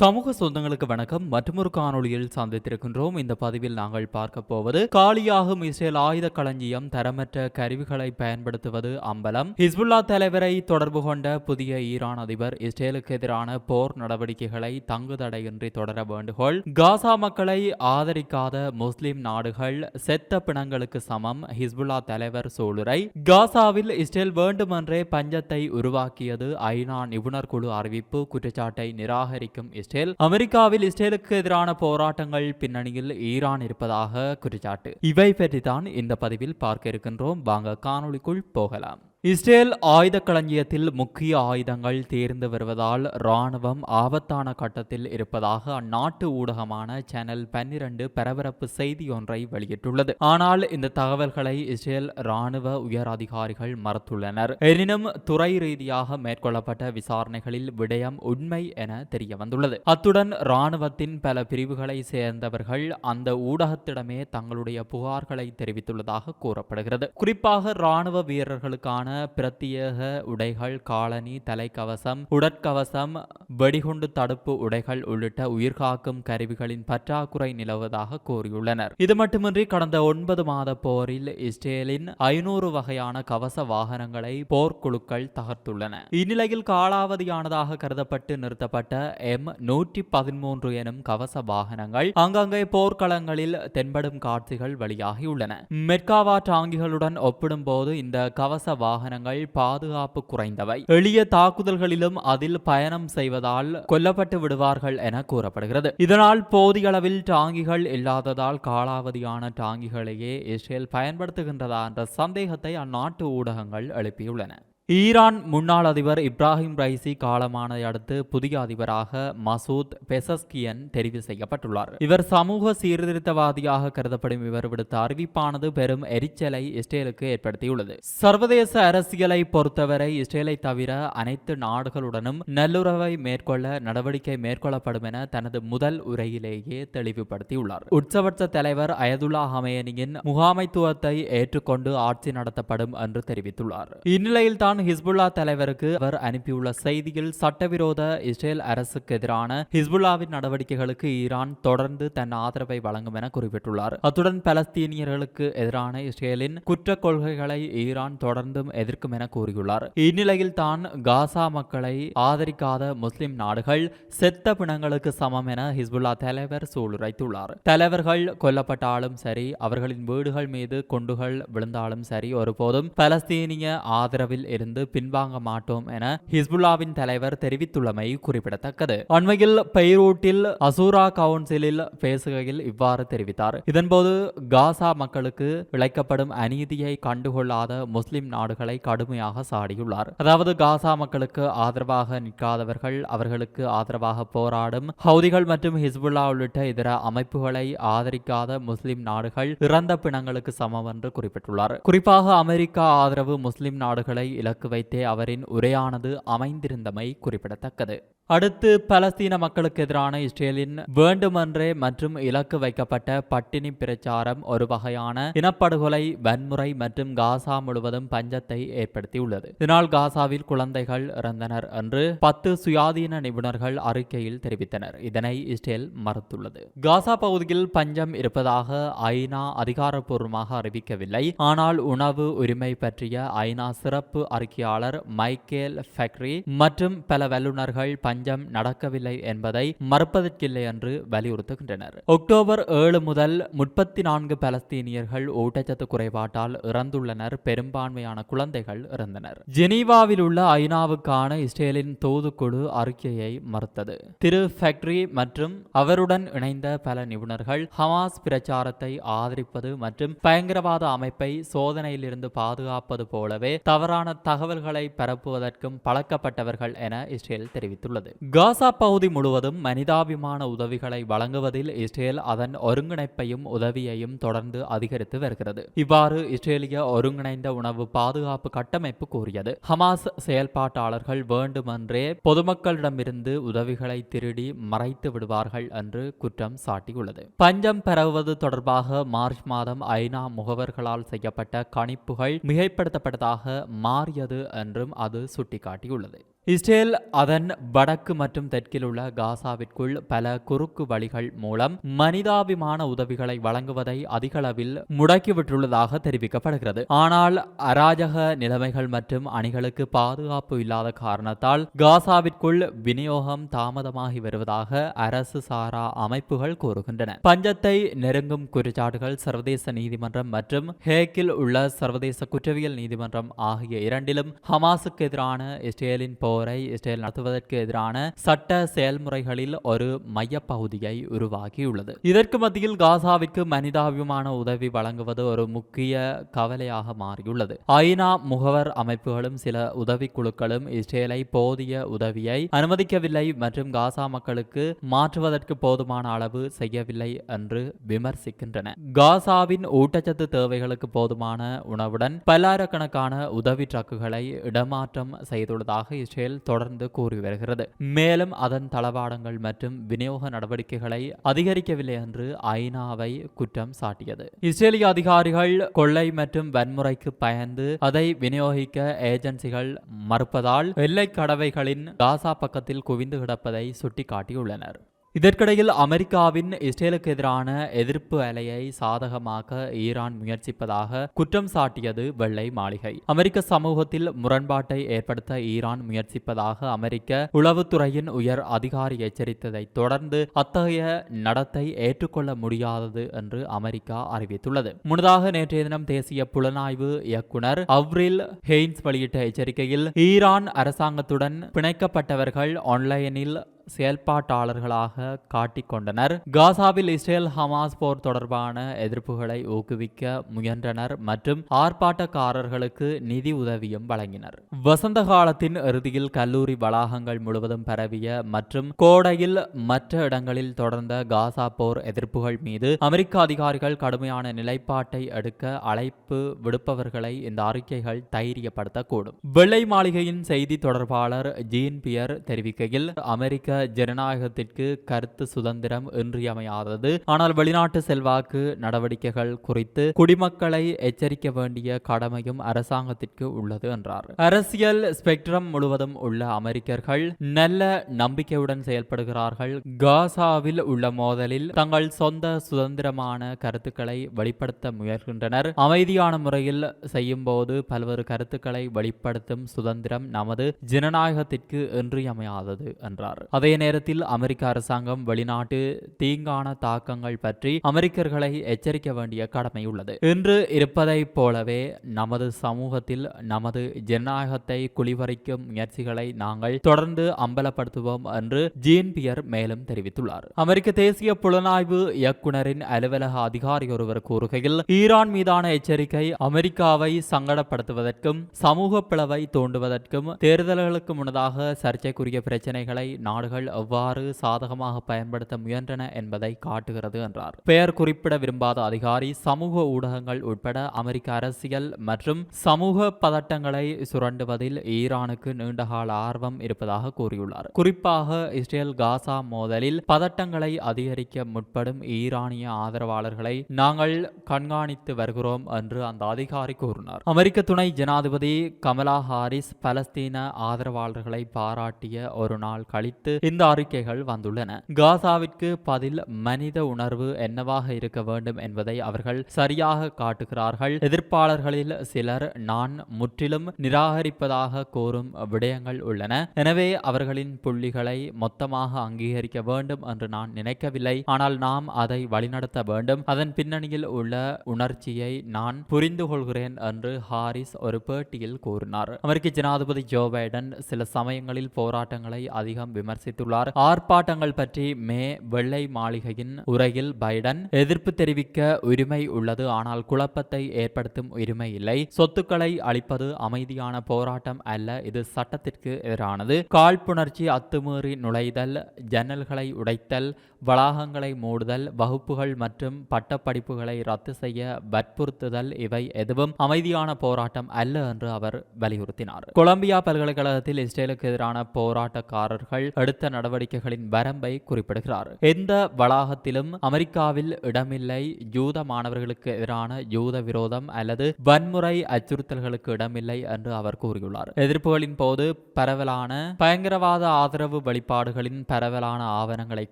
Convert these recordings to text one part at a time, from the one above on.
சமூக சொந்தங்களுக்கு வணக்கம். மற்றொரு காணொளியில் சந்தித்திருக்கின்றோம். இந்த பதிவில் நாங்கள் பார்க்க போவது காலியாகும் இஸ்ரேல் ஆயுத களஞ்சியம் தரமற்ற கருவிகளை பயன்படுத்துவது அம்பலம். ஹிஸ்புல்லா தலைவரை தொடர்பு கொண்ட புதிய ஈரான் அதிபர் இஸ்ரேலுக்கு எதிரான போர் நடவடிக்கைகளை தங்குதடையின்றி தொடர வேண்டுகோள். காசா மக்களை ஆதரிக்காத முஸ்லிம் நாடுகள் செத்த பிணங்களுக்கு சமம். ஹிஸ்புல்லா தலைவர் சூளுரை. காசாவில் இஸ்ரேல் வேண்டுமென்றே பஞ்சத்தை உருவாக்கியது ஐநா நிபுணர் குழு அறிவிப்பு. குற்றச்சாட்டை நிராகரிக்கும் இஸ்ரேல் அமெரிக்காவில் இஸ்ரேலுக்கு எதிரான போராட்டங்கள் பின்னணியில் ஈரான் இருப்பதாக குற்றச்சாட்டு. இவை பற்றி தான் இந்த பதிவில் பார்க்க இருக்கின்றோம். வாங்க காணொளிக்குள் போகலாம். இஸ்ரேல் ஆயுத களஞ்சியத்தில் முக்கிய ஆயுதங்கள் தேர்ந்து வருவதால் இராணுவம் ஆபத்தான கட்டத்தில் இருப்பதாக அந்நாட்டு ஊடகமான சேனல் பன்னிரண்டு பரபரப்பு செய்தி ஒன்றை வெளியிட்டுள்ளது. ஆனால் இந்த தகவல்களை இஸ்ரேல் இராணுவ உயர் அதிகாரிகள் மறுத்துள்ளனர். எனினும் துறை ரீதியாக மேற்கொள்ளப்பட்ட விசாரணைகளில் விடயம் உண்மை என தெரிய வந்துள்ளது அத்துடன் இராணுவத்தின் பல பிரிவுகளை சேர்ந்தவர்கள் அந்த ஊடகத்திடமே தங்களுடைய புகார்களை தெரிவித்துள்ளதாக கூறப்படுகிறது. குறிப்பாக இராணுவ வீரர்களுக்கான பிரத்யேக உடைகள் காலனி தலைக்கவசம் உடற்கவசம் வெடிகுண்டு தடுப்பு உடைகள் உள்ளிட்ட உயிர்காக்கும் கருவிகளின் பற்றாக்குறை நிலவுவதாக கூறியுள்ளனர். இது மட்டுமின்றி கடந்த ஒன்பது மாத போரில் இஸ்ரேலின் ஐநூறு வகையான கவச வாகனங்களை போர்க்குழுக்கள் தகர்த்துள்ளன. இந்நிலையில் காலாவதியானதாக கருதப்பட்டு நிறுத்தப்பட்ட எம் நூற்றி பதிமூன்று எனும் கவச வாகனங்கள் அங்கங்கே போர்க்களங்களில் தென்படும் காட்சிகள் வெளியாகியுள்ளன. மெட்காவா டாங்கிகளுடன் ஒப்பிடும்போது இந்த கவச வாகனங்கள் பாதுகாப்பு குறைந்தவை. எளிய தாக்குதல்களிலும் அதில் பயணம் செய்வதால் கொல்லப்பட்டு விடுவார்கள் என கூறப்படுகிறது. இதனால் போதிய அளவில் டாங்கிகள் இல்லாததால் காலாவதியான டாங்கிகளையே இஸ்ரேல் பயன்படுத்துகின்றதா என்ற சந்தேகத்தை அந்நாட்டு ஊடகங்கள் எழுப்பியுள்ளன. ஈரான் முன்னாள் அதிபர் இப்ராஹிம் ரைசி காலமானதை அடுத்து புதிய அதிபராக மசூத் பெசஸ்கியன் தெரிவு செய்யப்பட்டுள்ளார். இவர் சமூக சீர்திருத்தவாதியாக கருதப்படும் இவர் விடுத்த அறிவிப்பானது பெரும் எரிச்சலை இஸ்ரேலுக்கு ஏற்படுத்தியுள்ளது. சர்வதேச அரசியலை பொறுத்தவரை இஸ்ரேலை தவிர அனைத்து நாடுகளுடனும் நல்லுறவை மேற்கொள்ள நடவடிக்கை மேற்கொள்ளப்படும் என தனது முதல் உரையிலேயே தெளிவுபடுத்தியுள்ளார். உற்சவற்ற தலைவர் அயதுல்லா ஹமேனியின் முகாமைத்துவத்தை ஏற்றுக்கொண்டு ஆட்சி நடத்தப்படும் என்று தெரிவித்துள்ளார். இந்நிலையில் தான் ஹிஸ்புல்லா தலைவருக்கு அவர் அனுப்பியுள்ள செய்தியில் சட்டவிரோத இஸ்ரேல் அரசுக்கு எதிரான ஹிஸ்புல்லாவின் நடவடிக்கைகளுக்கு ஈரான் தொடர்ந்து தன் ஆதரவை வழங்கும் என குறிப்பிட்டுள்ளார். அத்துடன் பலஸ்தீனியர்களுக்கு எதிரான இஸ்ரேலின் குற்ற கொள்கைகளை ஈரான் தொடர்ந்தும் எதிர்க்கும் என கூறியுள்ளார். இந்நிலையில் தான் காசா மக்களை ஆதரிக்காத முஸ்லிம் நாடுகள் செத்த பிணங்களுக்கு சமம் என ஹிஸ்புல்லா தலைவர் சூளுரைத்துள்ளார். தலைவர்கள் கொல்லப்பட்டாலும் சரி அவர்களின் வீடுகள் மீது குண்டுகள் விழுந்தாலும் சரி ஒருபோதும் பலஸ்தீனிய ஆதரவில் இருந்து இருந்து பின்வாங்க மாட்டோம் என ஹிஸ்புல்லாவின் தலைவர் தெரிவித்துள்ளமை குறிப்பிடத்தக்கது. அண்மையில் பெய்ரூட்டில் அசூரா கவுன்சிலில் பேசுகையில் இவ்வாறு தெரிவித்தார். இதன்போது காசா மக்களுக்கு இழைக்கப்படும் அநீதியை கண்டுகொள்ளாத முஸ்லிம் நாடுகளை கடுமையாக சாடியுள்ளார். அதாவது காசா மக்களுக்கு ஆதரவாக நிற்காதவர்கள் அவர்களுக்கு ஆதரவாக போராடும் ஹவுதிகள் மற்றும் ஹிஸ்புல்லா உள்ளிட்ட இதர அமைப்புகளை ஆதரிக்காத முஸ்லிம் நாடுகள் இறந்த பிணங்களுக்கு சமம் என்று குறிப்பிட்டுள்ளார். குறிப்பாக அமெரிக்கா ஆதரவு முஸ்லிம் நாடுகளை இலக்கு வைத்தே அவரின் உரையானது அமைந்திருந்தமை குறிப்பிடத்தக்கது. அடுத்து பலஸ்தீன மக்களுக்கு எதிரான இஸ்ரேலின் வேண்டுமென்றே மற்றும் இலக்கு வைக்கப்பட்ட பட்டினி பிரச்சாரம் ஒரு வகையான இனப்படுகொலை வன்முறை மற்றும் காசா முழுவதும் பஞ்சத்தை ஏற்படுத்தியுள்ளது. இதனால் காசாவில் குழந்தைகள் இறந்தனர் என்று பத்து சுயாதீன நிபுணர்கள் அறிக்கையில் தெரிவித்தனர். இதனை இஸ்ரேல் மறுத்துள்ளது. காசா பகுதியில் பஞ்சம் இருப்பதாக ஐநா அதிகாரப்பூர்வமாக அறிவிக்கவில்லை. ஆனால் உணவு உரிமை பற்றிய ஐநா சிறப்பு அறிக்கையாளர் மைக்கேல் ஃபெக்ரி மற்றும் பல வல்லுநர்கள் பஞ்ச பஞ்சம் நடக்கவில்லை என்பதை மறுப்பதற்கில்லை என்று வலியுறுத்துகின்றனர். அக்டோபர் ஏழு முதல் முப்பத்தி நான்கு பலஸ்தீனியர்கள் ஊட்டச்சத்து குறைபாட்டால் இறந்துள்ளனர். பெரும்பான்மையான குழந்தைகள் இறந்தனர். ஜெனீவாவில் உள்ள ஐநாவுக்கான இஸ்ரேலின் தூதுக்குழு அறிக்கையை மறுத்தது. திரு ஃபேக்டரி மற்றும் அவருடன் இணைந்த பல நிபுணர்கள் ஹமாஸ் பிரச்சாரத்தை ஆதரிப்பது மற்றும் பயங்கரவாத அமைப்பை சோதனையிலிருந்து பாதுகாப்பது போலவே தவறான தகவல்களை பரப்புவதற்கும் பழக்கப்பட்டவர்கள் என இஸ்ரேல் தெரிவித்துள்ளது. காசா பகுதி முழுவதும் மனிதாபிமான உதவிகளை வழங்குவதில் இஸ்ரேல் அதன் ஒருங்கிணைப்பையும் உதவியையும் தொடர்ந்து அதிகரித்து வருகிறது. இவ்வாறு இஸ்ரேலிய ஒருங்கிணைந்த உணவு பாதுகாப்பு கட்டமைப்பு கூறியது. ஹமாஸ் செயல்பாட்டாளர்கள் வேண்டுமென்றே பொதுமக்களிடமிருந்து உதவிகளை திருடி மறைத்து விடுவார்கள் என்று குற்றம் சாட்டியுள்ளது. பஞ்சம் பரவுவது தொடர்பாக மார்ச் மாதம் ஐநா முகவர்களால் செய்யப்பட்ட கணிப்புகள் மிகைப்படுத்தப்பட்டதாக மாறியது என்றும் அது சுட்டிக்காட்டியுள்ளது. இஸ்ரேல் அதன் வடக்கு மற்றும் தெற்கில் உள்ள காசாவிற்குள் பல குறுக்கு வழிகள் மூலம் மனிதாபிமான உதவிகளை வழங்குவதை அதிகளவில் முடக்கிவிட்டுள்ளதாக தெரிவிக்கப்படுகிறது. ஆனால் அராஜக நிலைமைகள் மற்றும் அணிகளுக்கு பாதுகாப்பு இல்லாத காரணத்தால் காசாவிற்குள் விநியோகம் தாமதமாகி வருவதாக அரசு சாரா அமைப்புகள் கூறுகின்றன. பஞ்சத்தை நெருங்கும் குற்றச்சாட்டுகள் சர்வதேச நீதிமன்றம் மற்றும் ஹேக்கில் உள்ள சர்வதேச குற்றவியல் நீதிமன்றம் ஆகிய இரண்டிலும் ஹமாஸுக்கு எதிரான இஸ்ரேலின் போர் இஸ்ரேல் நடத்துவதற்கு எதிரான சட்ட செயல்முறைகளில் ஒரு மையப்பகுதியை உருவாக்கியுள்ளது. இதற்கு மத்தியில் காசாவிற்கு மனிதாபிமான உதவி வழங்குவது ஒரு முக்கிய கவலையாக மாறியுள்ளது. ஐநா முகவர் அமைப்புகளும் சில உதவிக்குழுக்களும் இஸ்ரேலை போதிய உதவியை அனுமதிக்கவில்லை மற்றும் காசா மக்களுக்கு மாற்றுவதற்கு போதுமான அளவு செய்யவில்லை என்று விமர்சிக்கின்றன. காசாவின் ஊட்டச்சத்து தேவைகளுக்கு போதுமான உணவுடன் பல்லாயிரக்கணக்கான உதவி ட்ரக்குகளை இடமாற்றம் செய்துள்ளதாக இஸ்ரேல் தொடர்ந்து கூறி வருகிறது. மேலும் அதன் தளவாடங்கள் மற்றும் விநியோக நடவடிக்கைகளை அதிகரிக்கவில்லை என்று ஐநாவை குற்றம் சாட்டியது. இஸ்ரேலிய அதிகாரிகள் கொள்ளை மற்றும் வன்முறைக்கு பயந்து அதை விநியோகிக்க ஏஜென்சிகள் மறுப்பதால் எல்லை கடவைகளின் காசா பக்கத்தில் குவிந்து கிடப்பதை சுட்டிக்காட்டியுள்ளனர். இதற்கிடையில் அமெரிக்காவின் இஸ்ரேலுக்கு எதிரான எதிர்ப்பு அலையை சாதகமாக்க ஈரான் முயற்சிப்பதாக குற்றம் சாட்டியது வெள்ளை மாளிகை. அமெரிக்க சமூகத்தில் முரண்பாட்டை ஏற்படுத்த ஈரான் முயற்சிப்பதாக அமெரிக்க உளவுத்துறையின் உயர் அதிகாரி எச்சரித்ததை தொடர்ந்து அத்தகைய நடத்தை ஏற்றுக்கொள்ள முடியாதது என்று அமெரிக்கா அறிவித்துள்ளது. முன்னதாக நேற்றைய தினம் தேசிய புலனாய்வு இயக்குனர் அவ்ரில் ஹெய்ன்ஸ் வெளியிட்ட எச்சரிக்கையில் ஈரான் அரசாங்கத்துடன் பிணைக்கப்பட்டவர்கள் ஆன்லைனில் செயல்பாட்டாளர்களாக காட்டிக்கொண்டனர். காசாவில் இஸ்ரேல் ஹமாஸ் போர் தொடர்பான எதிர்ப்புகளை ஊக்குவிக்க முயன்றனர் மற்றும் ஆர்ப்பாட்டக்காரர்களுக்கு நிதி உதவியும் வழங்கினர். வசந்த காலத்தின் இறுதியில் கல்லூரி வளாகங்கள் முழுவதும் பரவிய மற்றும் கோடையில் மற்ற இடங்களில் தொடர்ந்த காசா போர் எதிர்ப்புகள் மீது அமெரிக்க அதிகாரிகள் கடுமையான நிலைப்பாட்டை எடுக்க அழைப்பு விடுப்பவர்களை இந்த அறிக்கைகள் தைரியப்படுத்தக்கூடும். வெள்ளை மாளிகையின் செய்தி தொடர்பாளர் ஜீன் பியர் தெரிவிக்கையில் அமெரிக்க ஜனநாயகத்திற்கு கருத்து சுதந்திரம் இன்றியமையாதது. ஆனால் வெளிநாட்டு செல்வாக்கு நடவடிக்கைகள் குறித்து குடிமக்களை எச்சரிக்க வேண்டிய கடமையும் அரசாங்கத்திற்கு உள்ளது என்றார். அரசியல் ஸ்பெக்ட்ரம் முழுவதும் உள்ள அமெரிக்கர்கள் நல்ல நம்பிக்கையுடன் செயல்படுகிறார்கள். காசாவில் உள்ள மோதலில் தங்கள் சொந்த சுதந்திரமான கருத்துக்களை வெளிப்படுத்த முயல்கின்றனர். அமைதியான முறையில் செய்யும் போது பல்வேறு கருத்துக்களை வெளிப்படுத்தும் சுதந்திரம் நமது ஜனநாயகத்திற்கு இன்றியமையாதது என்றார். அதே நேரத்தில் அமெரிக்க அரசாங்கம் வெளிநாட்டு தீங்கான தாக்கங்கள் பற்றி அமெரிக்கர்களை எச்சரிக்க வேண்டிய கடமை உள்ளது. இன்று இருப்பதைப் போலவே நமது சமூகத்தில் நமது ஜனநாயகத்தை குளிவரைக்கும் முயற்சிகளை நாங்கள் தொடர்ந்து அம்பலப்படுத்துவோம் என்று ஜீன் பியர் மேலும் தெரிவித்துள்ளார். அமெரிக்க தேசிய புலனாய்வு இயக்குனரின் அலுவலக அதிகாரி ஒருவர் கூறுகையில் ஈரான் மீதான எச்சரிக்கை அமெரிக்காவை சங்கடப்படுத்துவதற்கும் சமூக பிளவை தோண்டுவதற்கும் தேர்தல்களுக்கு முன்னதாக சர்ச்சைக்குரிய பிரச்சனைகளை நாடுகள் எவ்வாறு சாதகமாக பயன்படுத்த முயன்றன என்பதை காட்டுகிறது என்றார். பெயர் குறிப்பிட விரும்பாத அதிகாரி சமூக ஊடகங்கள் உட்பட அமெரிக்க அரசியல் மற்றும் சமூக பதட்டங்களை சுரண்டுவதில் ஈரானுக்கு நீண்டகால ஆர்வம் இருப்பதாக கூறியுள்ளார். குறிப்பாக இஸ்ரேல் காசா மோதலில் பதட்டங்களை அதிகரிக்க முற்படும் ஈரானிய ஆதரவாளர்களை நாங்கள் கண்காணித்து வருகிறோம் என்று அந்த அதிகாரி கூறினார். அமெரிக்க துணை ஜனாதிபதி கமலா ஹாரிஸ் பலஸ்தீன ஆதரவாளர்களை பாராட்டிய ஒரு நாள் கழித்து இந்த அறிக்கைகள் வந்துள்ளன. காசாவிற்கு பதில் மனித உணர்வு என்னவாக இருக்க வேண்டும் என்பதை அவர்கள் சரியாக காட்டுகிறார்கள். எதிர்ப்பாளர்களில் சிலர் நான் முற்றிலும் நிராகரிப்பதாக கோரும் விடயங்கள் உள்ளன. எனவே அவர்களின் புள்ளிகளை மொத்தமாக அங்கீகரிக்க வேண்டும் என்று நான் நினைக்கவில்லை. ஆனால் நாம் அதை வழிநடத்த வேண்டும். அதன் பின்னணியில் உள்ள உணர்ச்சியை நான் புரிந்து கொள்கிறேன் என்று ஹாரிஸ் ஒரு பேட்டியில் கூறினார். அமெரிக்க ஜனாதிபதி ஜோ பைடன் சில சமயங்களில் போராட்டங்களை அதிகம் விமர்சித்துள்ளார். ஆர்ப்பாட்டங்கள் பற்றி மே வெள்ளை மாளிகையின் உரையில் பைடன் எதிர்ப்பு தெரிவிக்க உரிமை உள்ளது. ஆனால் குழப்பத்தை ஏற்படுத்தும் உரிமை இல்லை. சொத்துக்களை அளிப்பது அமைதியான போராட்டம் அல்ல. இது சட்டத்திற்கு எதிரானது. காழ்ப்புணர்ச்சி அத்துமீறி நுழைதல் ஜன்னல்களை உடைத்தல் வளாகங்களை மூடுதல் வகுப்புகள் மற்றும் பட்டப்படிப்புகளை ரத்து செய்ய வற்புறுத்துதல் இவை எதுவும் அமைதியான போராட்டம் அல்ல என்று அவர் வலியுறுத்தினார். கொலம்பியா பல்கலைக்கழகத்தில் இஸ்ரேலுக்கு எதிரான போராட்டக்காரர்கள் எடுத்த எடுத்த நடவடிக்கைகளின் வரம்பை குறிப்பிடுகிறார். எந்த வளாகத்திலும் அமெரிக்காவில் இடமில்லை. யூத மாணவர்களுக்கு எதிரான யூத விரோதம் அல்லது வன்முறை அச்சுறுத்தல்களுக்கு இடமில்லை என்று அவர் கூறியுள்ளார். எதிர்ப்புகளின் போது பரவலான பயங்கரவாத ஆதரவு வழிபாடுகளின் பரவலான ஆவணங்களை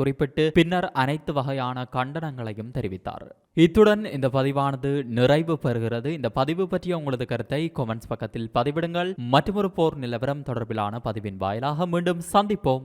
குறிப்பிட்டு பின்னர் அனைத்து வகையான கண்டனங்களையும் தெரிவித்தார். இத்துடன் இந்த பதிவானது நிறைவு பெறுகிறது. இந்த பதிவு பற்றிய உங்களது கருத்தை கொமெண்ட்ஸ் பக்கத்தில் பதிவிடுங்கள். மற்றொரு போர் நிலவரம் தொடர்பிலான பதிவின் வாயிலாக மீண்டும் சந்திப்போம்.